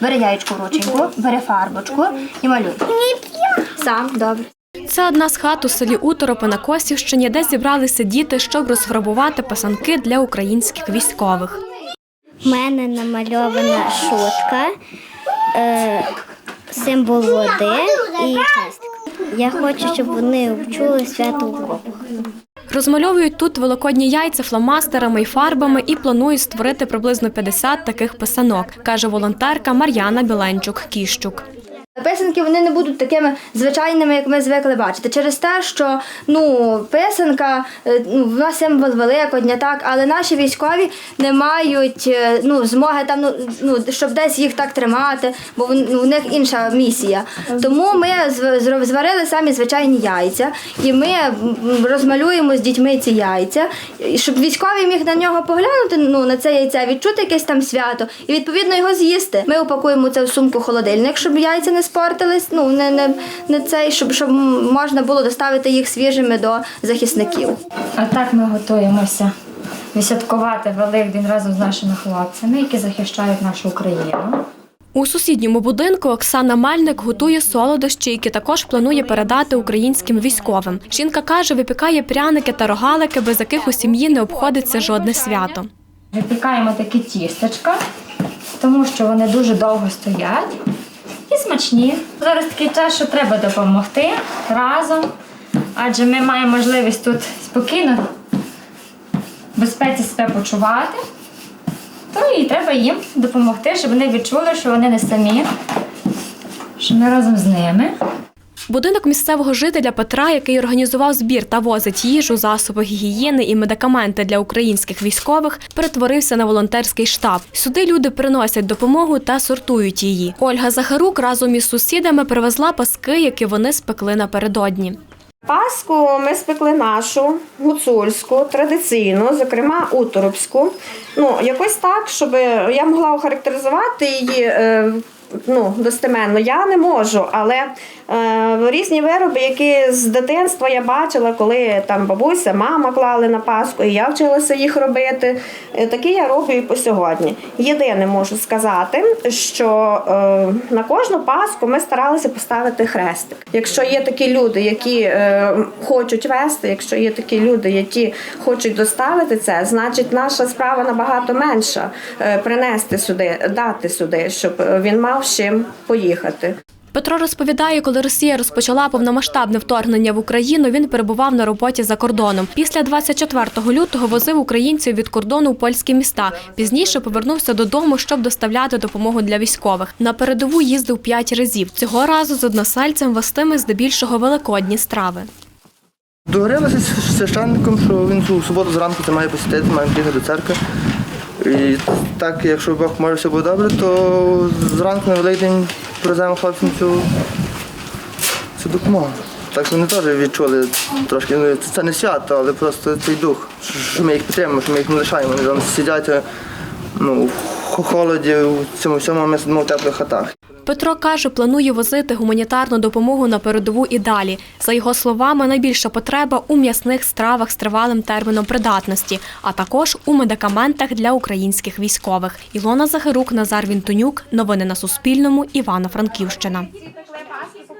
Бери яєчко в рученьку, бери фарбочку і малюй. Сам, добре. Це одна з хат у селі Уторопи на Косівщині, де зібралися діти, щоб розфарбувати писанки для українських військових. У мене намальована шутка, е, символ води і хрестик. Я хочу, щоб вони вчули свято укропу. Розмальовують тут великодні яйця фломастерами і фарбами і планують створити приблизно 50 таких писанок, каже волонтерка Мар'яна Біленчук Кіщук. Писанки вони не будуть такими звичайними, як ми звикли бачити, через те, що ну писанка, е, ну вона символ Великодня, так, але наші військові не мають е, ну змоги там, ну, ну щоб десь їх так тримати, бо вон- ну, у них інша місія. Тому ми зварили самі звичайні яйця, і ми розмалюємо з дітьми ці яйця, щоб військовий міг на нього поглянути, ну на це яйце, відчути якесь там свято, і відповідно його з'їсти. Ми упакуємо це в сумку холодильник, щоб яйця не спортились. Ну не, не, не цей, щоб, щоб можна було доставити їх свіжими до захисників. А так ми готуємося відсвяткувати Великдень разом з нашими хлопцями, які захищають нашу Україну. У сусідньому будинку Оксана Мельник готує солодощі, які також планує передати українським військовим. Жінка каже, випікає пряники та рогалики, без яких у сім'ї не обходиться жодне свято. Випікаємо такі тістечка, тому що вони дуже довго стоять смачні. Зараз такий час, що треба допомогти разом, адже ми маємо можливість тут спокійно в безпеці себе почувати. То і треба їм допомогти, щоб вони відчули, що вони не самі, що ми разом з ними. Будинок місцевого жителя Петра, який організував збір та возить їжу, засоби гігієни і медикаменти для українських військових, перетворився на волонтерський штаб. Сюди люди приносять допомогу та сортують її. Ольга Захарук разом із сусідами привезла паски, які вони спекли напередодні. Паску ми спекли нашу гуцульську, традиційну, зокрема уторопську. Ну, якось так, щоб я могла охарактеризувати її. Ну, достеменно я не можу, але е, різні вироби, які з дитинства я бачила, коли там бабуся, мама клали на паску, і я вчилася їх робити. Е, такі я роблю і по сьогодні. Єдине можу сказати, що е, на кожну паску ми старалися поставити хрестик. Якщо є такі люди, які е, хочуть вести, якщо є такі люди, які хочуть доставити це, значить наша справа набагато менша е, принести сюди, дати сюди, щоб е, він мав з чим поїхати. Петро розповідає, коли Росія розпочала повномасштабне вторгнення в Україну, він перебував на роботі за кордоном. Після 24 лютого возив українців від кордону у польські міста. Пізніше повернувся додому, щоб доставляти допомогу для військових. На передову їздив п'ять разів. Цього разу з односельцем вестиме здебільшого великодні страви. Договорилися з священником, що він у суботу зранку це має посітити, має приїхати до церкви. І так, якщо Бог може все буде добре, то зранку на Великдень привеземо хлопцям цю, цю допомогу. Так вони теж відчули трошки. Ну, це, це не свято, але просто цей дух, що ми їх підтримуємо, що ми їх не лишаємо. Вони там сидять ну, в холоді, в цьому всьому, а ми сидимо в теплих хатах. Петро каже, планує возити гуманітарну допомогу на передову і далі. За його словами, найбільша потреба у м'ясних стравах з тривалим терміном придатності, а також у медикаментах для українських військових. Ілона Захарук, Назар Вінтонюк. Новини на Суспільному. Івано-Франківщина.